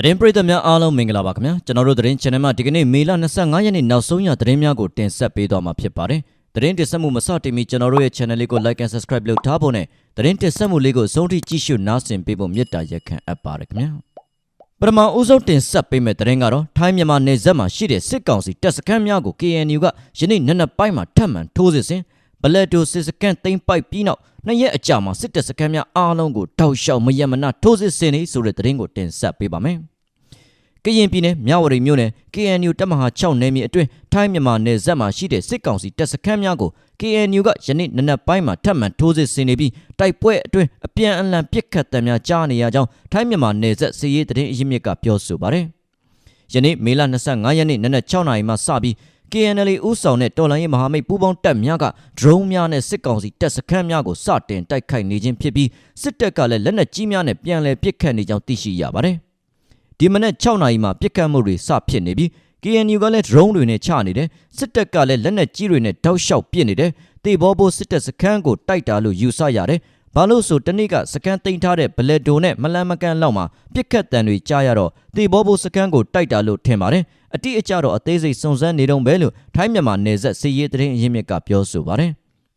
သတင်းပရိသတ်များအားလုံးမင်္ဂလာပါခင်ဗျာကျွန်တော်တို့သတင်း channel မှာဒီကနေ့မေလ25ရက်နေ့နောက်ဆုံးရသတင်းများကိုတင်ဆက်ပေးသွားမှာဖြစ်ပါတယ်သတင်းတင်ဆက်မှုမစတင်မီကျွန်တော်တို့ရဲ့ channel လေးကို like and subscribe လုပ်ထားဖို့နဲ့သတင်းတင်ဆက်မှုလေးကိုအဆုံးထိကြည့်ရှုနားဆင်ပေးဖို့မေတ္တာရက်ခံအပ်ပါတယ်ခင်ဗျာပထမဦးဆုံးတင်ဆက်ပေးမယ့်သတင်းကတော့ထိုင်းမြန်မာနယ်စပ်မှာရှိတဲ့စစ်ကောင်စီတပ်စခန်းများကို KNU ကယနေ့နက်နက်ပိုင်းမှာထပ်မံထိုးစစ်ဆင် ဘလက်တိုစစ်စခန်းသိမ်းပိုက်ပြီးနောက်နှစ်ရက်အကြာမှာစစ်တပ်စခန်းများအားလုံးကိုတောက်လျှောက်မယက်မနထိုးစစ်ဆင်နေဆိုတဲ့သတင်းကိုတင်ဆက်ပေးပါမယ်။ကရင်ပြည်နယ်မြဝတီမြို့နယ် KNU တပ်မဟာ6နယ်မြေအတွင်းထိုင်းမြန်မာနယ်စပ်မှာရှိတဲ့စစ်ကောင်စီတပ်စခန်းများကို KNU ကယနေ့နနက်ပိုင်းမှာထပ်မံထိုးစစ်ဆင်နေပြီးတိုက်ပွဲအတွင်းအပြန်အလှန်ပစ်ခတ်တံများကြားနေရကြောင်းထိုင်းမြန်မာနယ်စပ်စစ်ရေးတရင်အရင်းမြစ်ကပြောဆိုပါတယ်။ယနေ့မေလ25ရက်နေ့နနက်6နာရီမှစပြီး KNL ဦးဆောင်တဲ့တော်လိုင်းရေးမဟာမိတ်ပူးပေါင်းတပ်များကဒရုန်းများနဲ့စစ်ကောင်စီတပ်စခန်းများကိုစတင်တိုက်ခိုက်နေခြင်းဖြစ်ပြီးစစ်တပ်ကလည်းလက်နက်ကြီးများနဲ့ပြန်လည်ပစ်ခတ်နေကြောင်းသိရှိရပါတယ်။ဒီမနေ့6နာရီမှာပြစ်ခတ်မှုတွေစဖြစ်နေပြီး KNU ကလည်း drone တွေနဲ့ချနေတယ်စစ်တပ်ကလည်းလက်နက်ကြီးတွေနဲ့တောက်လျှောက်ပစ်နေတယ်တေဘောဘိုးစစ်တပ်စခန်းကိုတိုက်တာလို့ယူဆရတယ် ဘာလို့ဆိုတနေ့ကစကန်တင်ထားတဲ့ဘလက်ဒိုနဲ့မလန်မကန်လောက်မှာပြစ်ခတ်တံတွေကြားရတော့တေဘောဘိုးစကန်ကိုတိုက်တာလို့ထင်ပါတယ်အတိအကျတော့အသေးစိတ်စုံစမ်းနေတော့ပဲလို့ထိုင်းမြန်မာနယ်စပ်စစ်ရေးတရင်အရင်းမြစ်ကပြောဆိုပါတယ်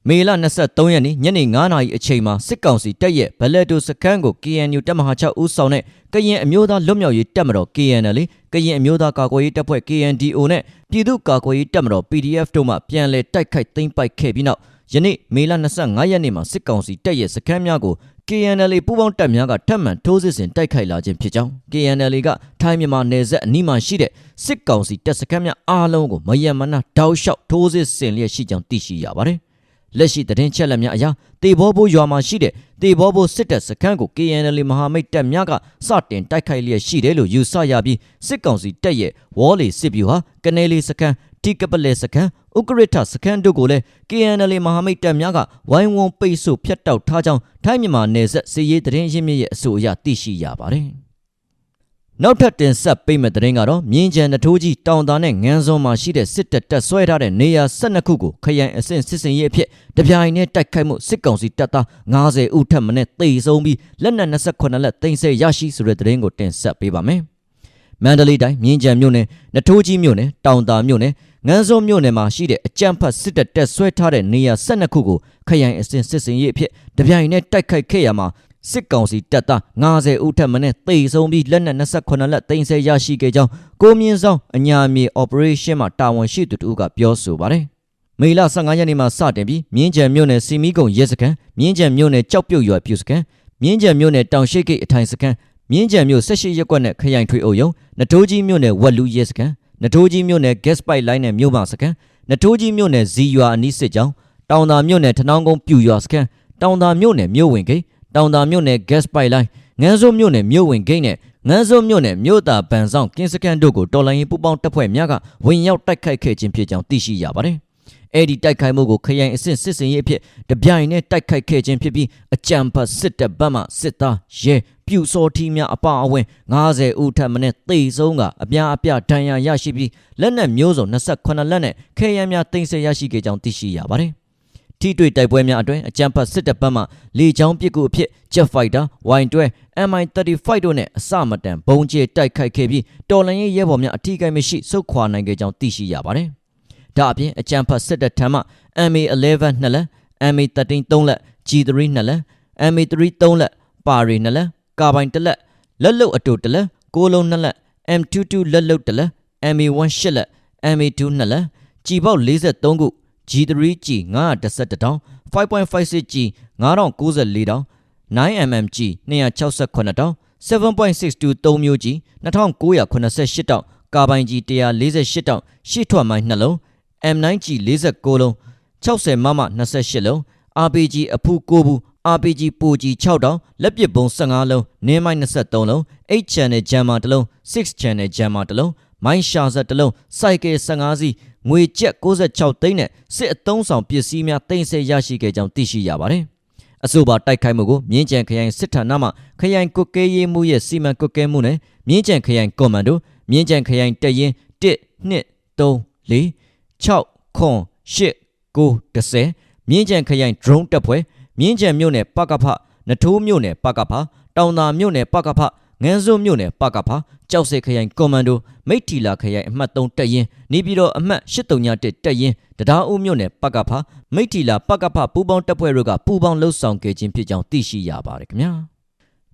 မေလ23ရက်နေ့ညနေ9:00နာရီအချိန်မှာစစ်ကောင်စီတပ်ရဲ့ဘလက်ဒိုစခန်းကို KNU တပ်မဟာ6ဦးဆောင်တဲ့ကရင်အမျိုးသားလွတ်မြောက်ရေးတပ်မတော် KNL ကရင်အမျိုးသားကာကွယ်ရေးတပ်ဖွဲ့ KNDO နဲ့ပြည်သူ့ကာကွယ်ရေးတပ်မတော် PDF တို့မှပြန်လည်တိုက်ခိုက်သိမ်းပိုက်ခဲ့ပြီးနောက် ယနေ့မေလ25ရက်နေ့မှာစစ်ကောင်စီတပ်ရဲ့စခန်းများကို KNL ပူးပေါင်းတပ်များကထပ်မံထိုးစစ်ဆင်တိုက်ခိုက်လာခြင်းဖြစ်ကြောင်း KNL ကထိုင်းမြန်မာနယ်စပ်အနီးမှာရှိတဲ့စစ်ကောင်စီတပ်စခန်းများအားလုံးကိုမယံမနာတောက်လျှောက်ထိုးစစ်ဆင်လျက်ရှိကြောင်းသိရှိရပါတယ်။လက်ရှိသတင်းချက်လက်များအရတေဘောဘိုးရွာမှာရှိတဲ့တေဘောဘိုးစစ်တပ်စခန်းကို KNL မဟာမိတ်တပ်များကစတင်တိုက်ခိုက်လျက်ရှိတယ်လို့ယူဆရပြီးစစ်ကောင်စီတပ်ရဲ့ဝေါ်လီစစ်ဗျူဟာကနေလီစခန်းတိကပလက်စခန်း ဥက္ကရထစခန်းတို့ကိုလည်း KNL မဟာမိတ်တပ်များကဝိုင်းဝန်းပိတ်ဆို့ဖျက်တောက်ထားကြောင်းထိုင်းမြန်မာနယ်စပ်စစ်ရေးသတင်းရင်းမြစ်ရဲ့အဆိုအရသိရှိရပါတယ်။နောက်ထပ်တင်ဆက်ပေးမယ့်သတင်းကတော့မြင်းကြံနထိုးကြီးတောင်သားနဲ့ငန်းစွန်းမှာရှိတဲ့စစ်တပ်တပ်ဆွဲထားတဲ့နေရာ12ခုကိုခရိုင်အဆင့်စစ်စင်ရေးအဖြစ်တပြိုင်တည်းတိုက်ခိုက်မှုစစ်ကောင်စီတပ်သား90ဦးထပ်မံတေဆုံးပြီးလက်နက်28လက်တင်ဆက်ရရှိဆိုတဲ့သတင်းကိုတင်ဆက်ပေးပါမယ်။မန္တလေးတိုင်းမြင်းကြံမြို့နယ်နထိုးကြီးမြို့နယ်တောင်တာမြို့နယ် ငန်းစုံမြို့နယ်မှာရှိတဲ့အကြမ်းဖက်စစ်တပ်တက်ဆွဲထားတဲ့နေရာ12ခုကိုခရိုင်အစဉ်စစ်စင်ရေးအဖြစ်တပြိုင်တည်းတိုက်ခိုက်ခဲ့ရမှာစစ်ကောင်စီတပ်သား90ဦးထက်မနည်းတေဆုံးပြီးလက်နက်28လက်တင်ဆက်ရရှိခဲ့ကြောင်းကိုမြင့်ဆောင်အညာမြေ operation မှာတာဝန်ရှိသူတို့ကပြောဆိုပါတယ်မေလ15ရက်နေ့မှာစတင်ပြီးမြင်းကြံမြို့နယ်စီမီကုံရဲစခန်းမြင်းကြံမြို့နယ်ကြောက်ပြုတ်ရွာပြူစခန်းမြင်းကြံမြို့နယ်တောင်ရှိတ်ဂိတ်အထိုင်စခန်းမြင်းကြံမြို့18ရပ်ကွက်နဲ့ခရိုင်ထွေအုပ်ရုံးနထိုးကြီးမြို့နယ်ဝက်လူရဲစခန်း နထိုးကြီးမြို့နယ် gas pipe line နဲ့မြို့မစခန်းနထိုးကြီးမြို့နယ်ဇီရွာအနီးစစ်ကြောင်းတောင်သာမြို့နယ်ထနောင်းကုန်းပြူရွာစခန်းတောင်သာမြို့နယ်မြို့ဝင်ဂိတ်တောင်သာမြို့နယ် gas pipe line ငန်းစုံမြို့နယ်မြို့ဝင်ဂိတ်နဲ့ငန်းစုံမြို့နယ်မြို့တာဗန်ဆောင်ကင်းစကန်တို့ကိုတော်လိုင်းရင်ပူပေါင်းတပ်ဖွဲ့များကဝင်ရောက်တိုက်ခိုက်ခဲ့ခြင်းဖြစ်ကြောင်းသိရှိရပါတယ်။အဲ့ဒီတိုက်ခိုက်မှုကိုခရိုင်အဆင့်စစ်စင်ရေးအဖြစ်တပြိုင်နဲ့တိုက်ခိုက်ခဲ့ခြင်းဖြစ်ပြီးအကြံဖတ်စစ်တပ်ဘက်မှစစ်သားရဲ ပြူစောထီးများအပါအဝင်90ဦးထပ်မံတေဆုံးကအပြားအပြားဒဏ်ရာရရှိပြီးလက်နက်မျိုးစုံ28လက်နဲ့ခဲယမ်းများတင်ဆက်ရရှိခဲ့ကြောင်းသိရှိရပါတယ်။ထိတွေ့တိုက်ပွဲများအတွင်းအကြံဖတ်စစ်တပ်ဘက်မှလေကြောင်းပစ်ကူအဖြစ် Jet Fighter, Y12, MI35 တို့နဲ့အစမတန်ဘုံကျဲတိုက်ခိုက်ခဲ့ပြီးတော်လန်ရေးရဲဘော်များအထီးကိုင်းမရှိစုခွာနိုင်ခဲ့ကြောင်းသိရှိရပါတယ်။ဒါအပြင်အကြံဖတ်စစ်တပ်ထံမှ MA11 နှစ်လက် MA13 3လက် G3 နှစ်လက် MA3 3လက်ပါရီနှစ်လက် ကာဘိုင်တစ်လက်လက်လုတ်အတူတစ်လက်ကိုလုံးနှစ်လက် M22 လက်လုတ်တစ်လက် MA1 8လက် MA2 နှစ်လက်ကြည်ပေါက်43ခု G3 G 911တောင် 5.56G 9094တောင် 9mm G 268တောင်7.62 3မျိုးကြီး2988တောင်ကာဘိုင်ကြီး148တောင်ရှေ့ထွက်မိုင်း2လုံး M9 G 49လုံး60မမ28လုံး RPG အဖူ9ဘူး RPG ပိုကြီး6တောင်လက်ပစ်ပုံ15လုံးနင်းမိုင်း23လုံး8 channel jammer တစ်လုံး6 channel jammer တစ်လုံးမိုင်းရှာဆက်တစ်လုံးစိုက်ကယ်15စီးငွေကျပ်66သိန်းနဲ့စစ်အုံဆောင်ပစ္စည်းများတင်ဆက်ရရှိခဲ့ကြောင်းသိရှိရပါတယ်။အဆိုပါတိုက်ခိုက်မှုကိုမြင်းကြံခရိုင်စစ်ဌာနမှခရိုင်ကွက်ကဲရေးမှုရဲ့စီမံကွက်ကဲမှုနဲ့မြင်းကြံခရိုင်ကွန်မန်ဒိုမြင်းကြံခရိုင်တရင်1 2 3 4 6ခွန်8 9 10မြင်းကြံခရိုင် drone တပ်ဖွဲ့ မြင်းကြံမြို့နယ်ပကဖနထိုးမြို့နယ်ပကဖတောင်သာမြို့နယ်ပကဖငန်းစွန်းမြို့နယ်ပကဖာကြောက်စဲခရိုင်ကွန်မန်ဒိုမိတ်တီလာခရိုင်အမှတ်3တပ်ရင်းနေပြည်တော်အမှတ်831တပ်ရင်းတရားဦးမြို့နယ်ပကဖာမိတ်တီလာပကဖပူပေါင်းတပ်ဖွဲ့တို့ကပူပေါင်းလှုပ်ဆောင်ခဲ့ခြင်းဖြစ်ကြောင်းသိရှိရပါတယ်ခင်ဗျာ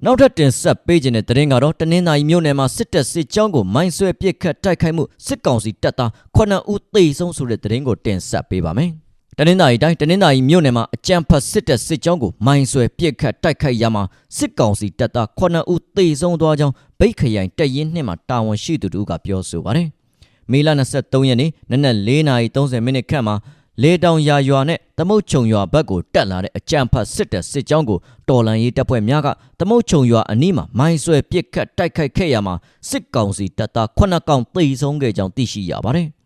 နောက်ထပ်တင်ဆက်ပေးခြင်းတဲ့တရင်ကတော့တနင်္သာရီမြို့နယ်မှာစစ်တပ်စစ်ကြောင်းကိုမိုင်းဆွဲပစ်ခတ်တိုက်ခိုက်မှုစစ်ကောင်စီတပ်သား9ဦးသေဆုံးဆိုတဲ့တရင်ကိုတင်ဆက်ပေးပါမယ် တနင်္သာရီတိုင်းတနင်္သာရီမြို့နယ်မှာအကြံဖတ်စစ်တပ်စစ်ကြောင်းကိုမိုင်းဆွဲပစ်ခတ်တိုက်ခိုက်ရမှာစစ်ကောင်စီတပ်သား9ဦးသေဆုံးသွားကြောင်းဗိတ်ခရိုင်တပ်ရင်းနှင့်မှတာဝန်ရှိသူတို့ကပြောဆိုပါတယ်။မေလ23ရက်နေ့နနက်4:30မိနစ်ခန့်မှာလေတောင်ရာရွာနဲ့သမုတ်ချုံရွာဘက်ကိုတက်လာတဲ့အကြံဖတ်စစ်တပ်စစ်ကြောင်းကိုတော်လန်ရေးတပ်ဖွဲ့များကသမုတ်ချုံရွာအနီးမှာမိုင်းဆွဲပစ်ခတ်တိုက်ခိုက်ခဲ့ရမှာစစ်ကောင်စီတပ်သား9ကောင်သေဆုံးခဲ့ကြောင်းသိရှိရပါတယ်။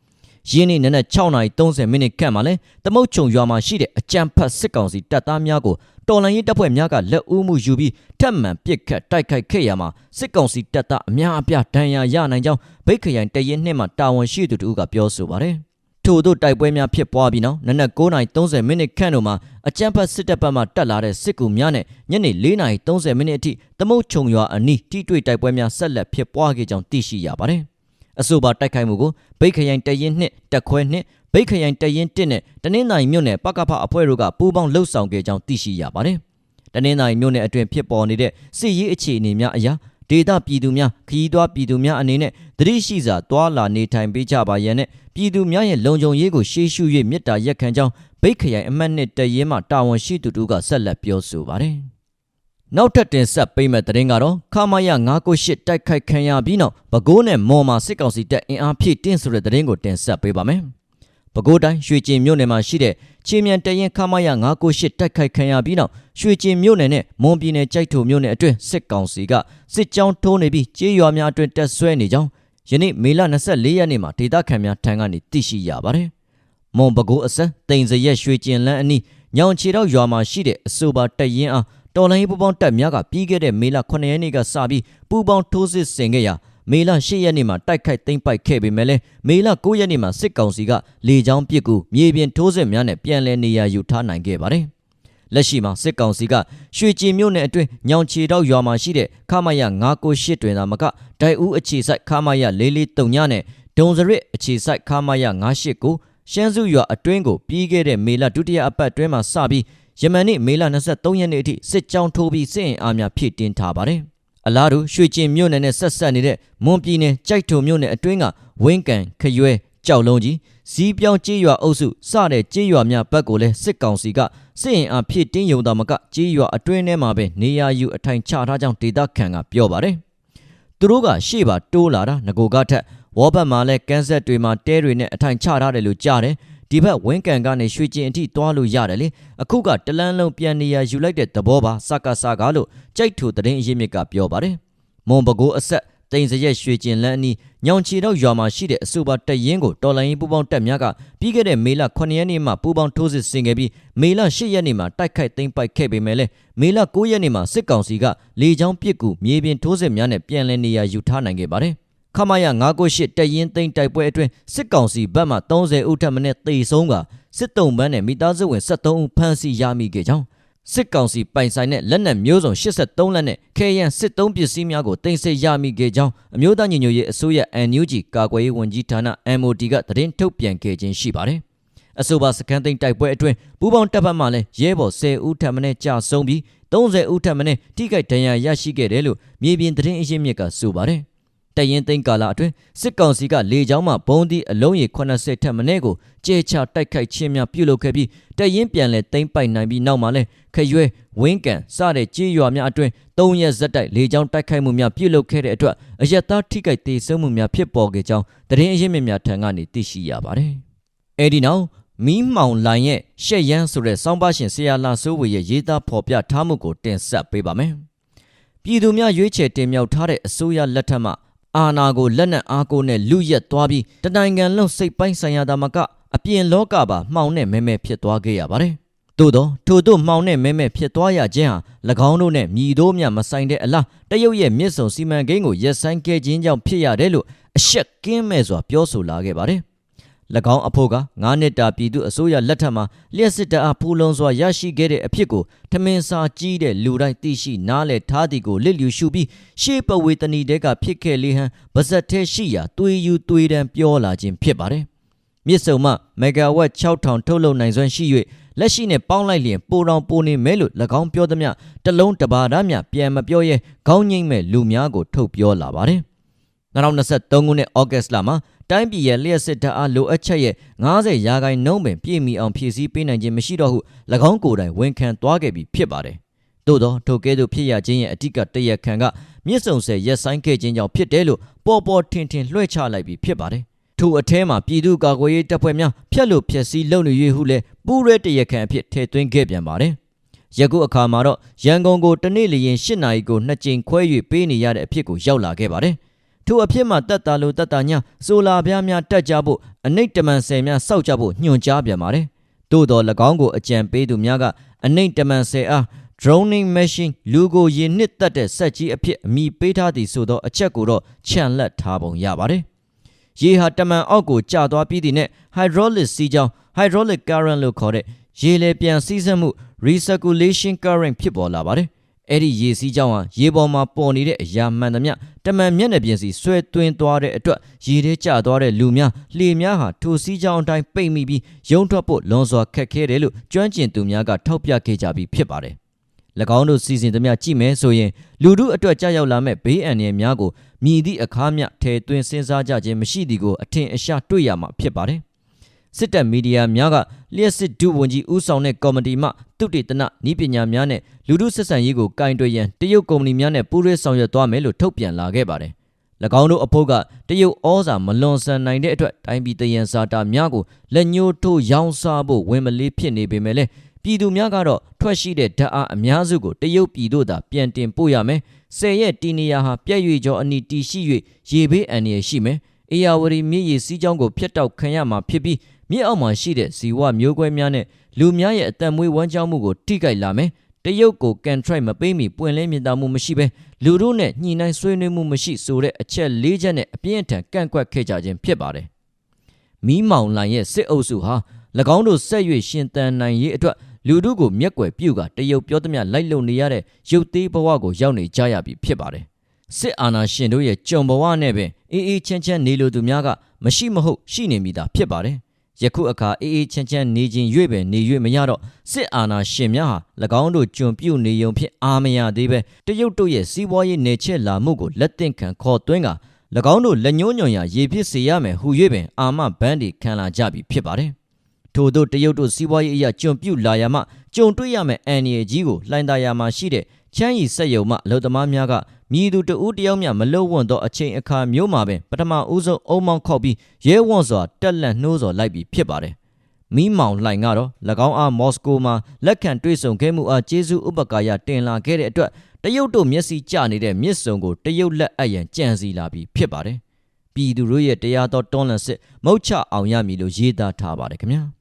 ယင်းနေ့နနက်6:30မိနစ်ခန့်မှာလဲသမုတ်ချုံရွာမှာရှိတဲ့အကြံဖတ်စစ်ကောင်စီတပ်သားများကိုတော်လန်ရေးတပ်ဖွဲ့များကလက်ဦးမှုယူပြီးထပ်မံပစ်ခတ်တိုက်ခိုက်ခဲ့ရမှာစစ်ကောင်စီတပ်သားအများအပြားဒဏ်ရာရနိုင်ကြောင်းဗိတ်ခရိုင်တရင်နှင့်မှတာဝန်ရှိသူတို့ကပြောဆိုပါတယ်။ထို့သောတိုက်ပွဲများဖြစ်ပွားပြီးနောက်နနက်9:30မိနစ်ခန့်တို့မှာအကြမ်းဖက်စစ်တပ်ဘက်မှတက်လာတဲ့စစ်ကူများနဲ့ညနေ4:30မိနစ်အထိသမုတ်ချုံရွာအနီးတိတွေ့တိုက်ပွဲများဆက်လက်ဖြစ်ပွားခဲ့ကြောင်းသိရှိရပါတယ်။ အဆိုပါတိုက်ခိုက်မှုကိုဗိတ်ခရိုင်တရင်နှင့်တက်ခွဲနှင့်ဗိတ်ခရိုင်တရင်တစ်နဲ့တနင်္သာရီမြို့နယ်ပကဖအဖွဲ့တို့ကပူးပေါင်းလှုပ်ဆောင်ခဲ့ကြောင်းသိရှိရပါတယ်။တနင်္သာရီမြို့နယ်အတွင်းဖြစ်ပေါ်နေတဲ့စစ်ရေးအခြေအနေများအရာဒေသပြည်သူများခရီးသွားပြည်သူများအနေနဲ့သတိရှိစွာတွာလာနေထိုင်ပေးကြပါရန်နဲ့ပြည်သူများရဲ့လုံခြုံရေးကိုရှေးရှု၍မြစ်တာရက်ခံကြောင်းဗိတ်ခရိုင်အမှတ်နှစ်တရင်မှတာဝန်ရှိသူတို့ကဆက်လက်ပြောဆိုပါတယ်။ နောက်ထပ်တင်ဆက်ပေးမဲ့သတင်းကတော့ခမာယ998တိုက်ခိုက်ခံရပြီးနောက်ပဲခူးနဲ့မော်မှာစစ်ကောင်စီတပ်အင်အားဖြည့်တင်းဆိုတဲ့သတင်းကိုတင်ဆက်ပေးပါမယ်။ပဲခူးတိုင်းရွှေကျင်မြို့နယ်မှာရှိတဲ့ချင်းမြန်တရင်ခမာယ998တိုက်ခိုက်ခံရပြီးနောက်ရွှေကျင်မြို့နယ်နဲ့မွန်ပြည်နယ်ကြိုက်ထုမြို့နယ်အတွင်းစစ်ကောင်စီကစစ်ကြောင်းထိုးနေပြီးကြေးရွာများအတွင်းတက်ဆွဲနေကြောင်းယနေ့မေလ24ရက်နေ့မှာဒေသခံများထံကနေသိရှိရပါတယ်။မွန်ပဲခူးအစက်တိန်စရက်ရွှေကျင်လန်းအနီးညောင်ချီတော့ရွာမှာရှိတဲ့အဆိုပါတရင်အား တော်လိုင်းပူပေါင်းတပ်များကပြီးခဲ့တဲ့မေလ9ရက်နေ့ကစပြီးပူပေါင်းထိုးစစ်ဆင်ခဲ့ရာမေလ10ရက်နေ့မှာတိုက်ခိုက်သိမ်းပိုက်ခဲ့ပေမဲ့လည်းမေလ9ရက်နေ့မှာစစ်ကောင်စီကလေကြောင်းပစ်ကူမြေပြင်ထိုးစစ်များနဲ့ပြန်လည်နေရာယူထားနိုင်ခဲ့ပါတယ်။လက်ရှိမှာစစ်ကောင်စီကရွှေကြည်မြို့နယ်အတွင်းညောင်ချီတော့ရွာမှာရှိတဲ့ခမရ998တွင်သာမကဒိုင်ဦးအခြေဆိုင်ခမရ443ညနဲ့ဒုံစရစ်အခြေဆိုင်ခမရ989ရှမ်းစုရွာအတွင်းကိုပြီးခဲ့တဲ့မေလဒုတိယအပတ်အတွင်းမှာစပြီး ယမန်နေ့မေလ23ရက်နေ့အထိစစ်ကြောင်းထိုးပြီးစစ်အင်အားများဖြည့်တင်းထားပါတယ်။အလားတူရွှေကျင်မြို့နယ်နဲ့ဆက်ဆက်နေတဲ့မွန်ပြည်နယ်ကြိုက်ထုံမြို့နယ်အတွင်းကဝင်းကန်ခရွဲကြောက်လုံးကြီးဇီးပြောင်းကြေးရွာအုပ်စုစတဲ့ကြေးရွာများဘက်ကိုလည်းစစ်ကောင်စီကစစ်ရင်အားဖြည့်တင်းယုံသားမကကြေးရွာအတွင်းထဲမှာပဲနေရာယူအထိုင်ချထားကြောင်းဒေသခံကပြောပါတယ်။သူတို့ကရှေ့ပါတိုးလာတာငကိုကထက်ဝေါ်ဘတ်မှာလည်းကန်းဆက်တွေမှာတဲတွေနဲ့အထိုင်ချထားတယ်လို့ကြားတယ် ဒီဘက်ဝင်းကန်ကနေရွှေကျင်အထိသွားလို့ရတယ်လေအခုကတလန်းလုံးပြန်နေရယူလိုက်တဲ့သဘောပါစကားစကားလို့ကြိုက်ထူသတင်းအရေးမြစ်ကပြောပါတယ်မွန်ပကိုးအဆက်တိန်စရက်ရွှေကျင်လန်းအနီးညောင်ချီတော့ရွာမှာရှိတဲ့အဆိုပါတရင်ကိုတော်လိုင်းပူပေါင်းတက်များကပြီးခဲ့တဲ့မေလ9ရက်နေ့မှာပူပေါင်းထိုးစစ်ဆင်ခဲ့ပြီးမေလ10ရက်နေ့မှာတိုက်ခိုက်သိမ်းပိုက်ခဲ့ပေမဲ့လည်းမေလ9ရက်နေ့မှာစစ်ကောင်စီကလေကြောင်းပစ်ကူမြေပြင်ထိုးစစ်များနဲ့ပြန်လည်နေရာယူထားနိုင်ခဲ့ပါတယ် ခမရ998တရင်သိန်းတိုက်ပွဲအတွင်းစစ်ကောင်စီဘက်မှ30ဦးထပ်မံသေဆုံးကစစ်တုံးပန်းနဲ့မိသားစုဝင်73ဦးဖမ်းဆီးရမိခဲ့ကြောင်းစစ်ကောင်စီပိုင်ဆိုင်တဲ့လက်နက်မျိုးစုံ83လက်နဲ့ခဲယံစစ်တုံးပစ္စည်းများကိုတင်ဆက်ရမိခဲ့ကြောင်းအမျိုးသားညီညွတ်ရေးအစိုးရ NUG ကာကွယ်ရေးဝန်ကြီးဌာန MOD ကသတင်းထုတ်ပြန်ခဲ့ခြင်းရှိပါတယ်။အဆိုပါစကန်သိန်းတိုက်ပွဲအတွင်းပူးပေါင်းတပ်ဖက်မှလည်းရဲဘော်10ဦးထပ်မံကြာဆုံးပြီး30ဦးထပ်မံထိခိုက်ဒဏ်ရာရရှိခဲ့တယ်လို့မြေပြင်သတင်းအရင်းမြစ်ကဆိုပါတယ်။ တရင်သိန်းကာလအတွင်းစစ်ကောင်စီကလေကြောင်းမှဘုံဒီအလုံးရေ80ထက်မနည်းကိုကြေချတိုက်ခိုက်ခြင်းများပြုလုပ်ခဲ့ပြီးတရင်ပြန်လဲသိမ်းပိုက်နိုင်ပြီးနောက်မှာလဲခရွဲဝင်းကန်စတဲ့ကြေးရွာများအတွင်း၃ရက်ဇက်တိုက်လေကြောင်းတိုက်ခိုက်မှုများပြုလုပ်ခဲ့တဲ့အတွက်အရက်သားထိခိုက်ဒေဆုံးမှုများဖြစ်ပေါ်ခဲ့ကြောင်းတရင်အရင်းမြစ်များထံကနေသိရှိရပါတယ်။အဲဒီနောက်မီးမှောင်လိုင်ရဲ့ရှက်ရန်ဆိုတဲ့စောင်းပါရှင်ဆရာလာစိုးဝေရဲ့ရေးသားဖော်ပြထားမှုကိုတင်ဆက်ပေးပါမယ်။ပြည်သူများရွေးချယ်တင်မြှောက်ထားတဲ့အစိုးရလက်ထက်မှ အာနာကိုလက်နက်အားကိုနဲ့လူရက်သွားပြီးတနိုင်ငံလုံးစိတ်ပိုင်းဆိုင်ရာသာမကအပြင်လောကပါမှောင်နဲ့မဲမဲဖြစ်သွားခဲ့ရပါတယ်။သို့သောထို့သို့မှောင်နဲ့မဲမဲဖြစ်သွားရခြင်းဟာ၎င်းတို့နဲ့မြည်တို့မြမဆိုင်တဲ့အလားတရုတ်ရဲ့မြစ်ဆုံစီမံကိန်းကိုရက်ဆိုင်ခဲ့ခြင်းကြောင့်ဖြစ်ရတယ်လို့အရှက်ကင်းမဲ့စွာပြောဆိုလာခဲ့ပါတယ်။၎ င်းအဖို့က9နှစ်တာပြည်သူအစိုးရလက်ထက်မှာလျှက်စစ်တပ်အားဖူလုံစွာရရှိခဲ့တဲ့အဖြစ်ကိုထမင်းစာကြီးတဲ့လူတိုင်းသိရှိနားလည်ထားသည်ကိုလစ်လျူရှုပြီးရှေးပဝေတဏီတဲကဖြစ်ခဲ့လေဟန်ဗဇက်ထဲရှိရာသွေးယူသွေးတန်းပြောလာခြင်းဖြစ်ပါတယ်မြစ်စုံမှမဂါဝက်6000ထုတ်လုပ်နိုင်စွမ်းရှိ၍လက်ရှိနဲ့ပေါင်းလိုက်လျင်ပိုတောင်ပိုနေမဲလို့၎င်းပြောသမျှတလုံးတပါးသားများပြန်မပြောရဲခေါင်းငိမ့်မဲ့လူများကိုထုတ်ပြောလာပါတယ် 2023ခုနှစ်ဩဂတ်လမှာတိုင်းပြည်ရဲ့လျှက်စစ်တပ်အားလိုအပ်ချက်ရဲ့90ရာခိုင်နှုန်းပင်ပြည့်မီအောင်ဖြည့်ဆည်းပေးနိုင်ခြင်းမရှိတော့ဟု၎င်းကိုယ်တိုင်ဝန်ခံသွားခဲ့ပြီးဖြစ်ပါတယ်။သို့သောထိုကဲ့သို့ဖြစ်ရခြင်းရဲ့အဓိကတရက်ခံကမြစ်စုံဆယ်ရက်ဆိုင်ခဲ့ခြင်းကြောင့်ဖြစ်တယ်လို့ပေါ်ပေါ်ထင်ထင်လွှဲချလိုက်ပြီးဖြစ်ပါတယ်။ထိုအထဲမှာပြည်သူ့ကာကွယ်ရေးတပ်ဖွဲ့များဖျက်လို့ဖျက်ဆီးလုပ်နေ၍ဟုလည်းပူးရဲတရက်ခံအဖြစ်ထည့်သွင်းခဲ့ပြန်ပါတယ်။ယခုအခါမှာတော့ရန်ကုန်ကိုတနေ့လျင်၈နာရီကိုနှစ်ကြိမ်ခွဲ၍ပေးနေရတဲ့အဖြစ်ကိုရောက်လာခဲ့ပါတယ်။ ထိုအဖြစ်မှာတက်တာလိုတက်တာညဆိုလာပြားများတက်ကြဖို့အနိတ်တမန်ဆယ်များစောက်ကြဖို့ညွှန်ကြားပြန်ပါတယ်။သို့တော်၎င်းကိုအကြံပေးသူများကအနိတ်တမန်ဆယ်အား droning machine လူကိုရင်နှစ်တက်တဲ့စက်ကြီးအဖြစ်အမိပေးထားသည်ဆိုသောအချက်ကိုတော့ခြံလက်ထားပုံရပါတယ်။ရေဟာတမန်အောက်ကိုကျသွားပြီးသည်နဲ့ hydraulic စီးကြောင်း hydraulic current လို့ခေါ်တဲ့ရေလေပြန်စီးဆင်းမှု recirculation current ဖြစ်ပေါ်လာပါတယ်။ အဲ့ဒီရေစီးကြောင်းဟာရေပေါ်မှာပေါ်နေတဲ့အရာမှန်သမျှတမန်မျက်နှာပြင်စီဆွဲသွင်းသွားတဲ့အတွက်ရေထဲကျသွားတဲ့လူများလှေများဟာထိုစီးကြောင်းအတိုင်းပိတ်မိပြီးရုံထွက်ဖို့လွန်စွာခက်ခဲတယ်လို့ကျွမ်းကျင်သူများကထောက်ပြခဲ့ကြပြီးဖြစ်ပါတယ်။၎င်းတို့စီစဉ်သမျှကြည့်မယ်ဆိုရင်လူမှုအတွက်ကြာရောက်လာမဲ့ဘေးအန္တရာယ်များကိုမြည်သည့်အခါမျှထဲသွင်းစဉ်းစားကြခြင်းမရှိသည်ကိုအထင်အရှားတွေ့ရမှာဖြစ်ပါတယ်။ စစ်တပ်မီဒီယာများကလျှက်စစ်ဒုဝန်ကြီးဦးဆောင်တဲ့ကော်မတီမှတုတေသနဤပညာများနဲ့လူမှုဆက်ဆံရေးကိုကင်တွယ်ရန်တရုတ်ကုမ္ပဏီများနဲ့ပူးတွဲဆောင်ရွက်သွားမယ်လို့ထုတ်ပြန်လာခဲ့ပါတယ်။၎င်းတို့အဖို့ကတရုတ်ဩဇာမလွန်ဆန်နိုင်တဲ့အတွက်တိုင်းပြည်တယံစာတာများကိုလက်ညှိုးထိုးရောင်းစားဖို့ဝင်မလေးဖြစ်နေပေမဲ့လည်းပြည်သူများကတော့ထွက်ရှိတဲ့ဓာတ်အားအများစုကိုတရုတ်ပြည်တို့သာပြန်တင်ပို့ရမယ်။ဆယ်ရက်တီနေယာဟာပြည့်ရွေကျော်အနီတီရှိ၍ရေဘေးအန္တရာယ်ရှိမယ်။အေယာဝတီမြစ်ရည်စီးကြောင်းကိုဖျက်တောက်ခံရမှာဖြစ်ပြီး မြစ်အောက်မှာရှိတဲ့ဇီဝမျိုးကွဲများနဲ့လူများရဲ့အသက်မွေးဝမ်းကြောင်းမှုကိုထိခိုက်လာမယ်။တရုတ်ကိုကန်ထရိုက်မပေးမီပွင့်လင်းမြင်သာမှုမရှိဘဲလူတို့နဲ့ညှိနှိုင်းဆွေးနွေးမှုမရှိဆိုတဲ့အချက်၄ချက်နဲ့အပြင်းအထန်ကန့်ကွက်ခဲ့ကြခြင်းဖြစ်ပါတယ်။မီးမောင်လိုင်ရဲ့စစ်အုပ်စုဟာ၎င်းတို့ဆက်၍ရှင်သန်နိုင်ရေးအတွက်လူတို့ကိုမျက်ကွယ်ပြုကတရုတ်ပြောသမျှလိုက်လုံနေရတဲ့ရုပ်သေးဘဝကိုရောက်နေကြရပြီဖြစ်ပါတယ်။စစ်အာဏာရှင်တို့ရဲ့ကြုံဘဝနဲ့ပင်အေးအေးချမ်းချမ်းနေလိုသူများကမရှိမဟုတ်ရှိနေမိတာဖြစ်ပါတယ်။ ယခုအခါအေးအေးချမ်းချမ်းနေခြင်း၍ပဲနေ၍မရတော့စစ်အာဏာရှင်များဟာ၎င်းတို့ကျွန်ပြုတ်နေုံဖြင့်အာမရသေးပဲတရုတ်တို့ရဲ့စီးပွားရေးနေချက်လာမှုကိုလက်သင့်ခံခေါ်သွင်းက၎င်းတို့လက်ညှိုးညွန်ရာရေဖြစ်စေရမယ်ဟူ၍ပင်အာမဘန်းဒီခံလာကြပြီဖြစ်ပါတယ်။ထို့သောတရုတ်တို့စီးပွားရေးအရာကျွန်ပြုတ်လာရမှကြုံတွေ့ရမယ့်အန်ရီကြီးကိုလှိုင်းသာယာမှာရှိတဲ့ ချမ်းရီစက်ယုံမှအလုသမားများကမြည်သူတဦးတယောက်မျှမလုံဝန့်သောအချိန်အခါမျိုးမှာပင်ပထမဦးဆုံးအုံမောင်းခောက်ပြီးရဲဝံ့စွာတက်လက်နှိုးစော်လိုက်ပြီးဖြစ်ပါတယ်။မီးမောင်လှိုင်ကတော့၎င်းအားမော်စကိုမှာလက်ခံတွေ့ဆုံခဲ့မှုအားကျေးဇူးဥပကာယတင်လာခဲ့တဲ့အတွက်တရုတ်တို့မျက်စိကျနေတဲ့မြစ်စုံကိုတရုတ်လက်အပ်ရန်ကြံစီလာပြီးဖြစ်ပါတယ်။ပြည်သူတို့ရဲ့တရားတော်တွန်းလှန်စစ်မုတ်ချအောင်ရမည်လို့ရေးသားထားပါတယ်ခင်ဗျာ။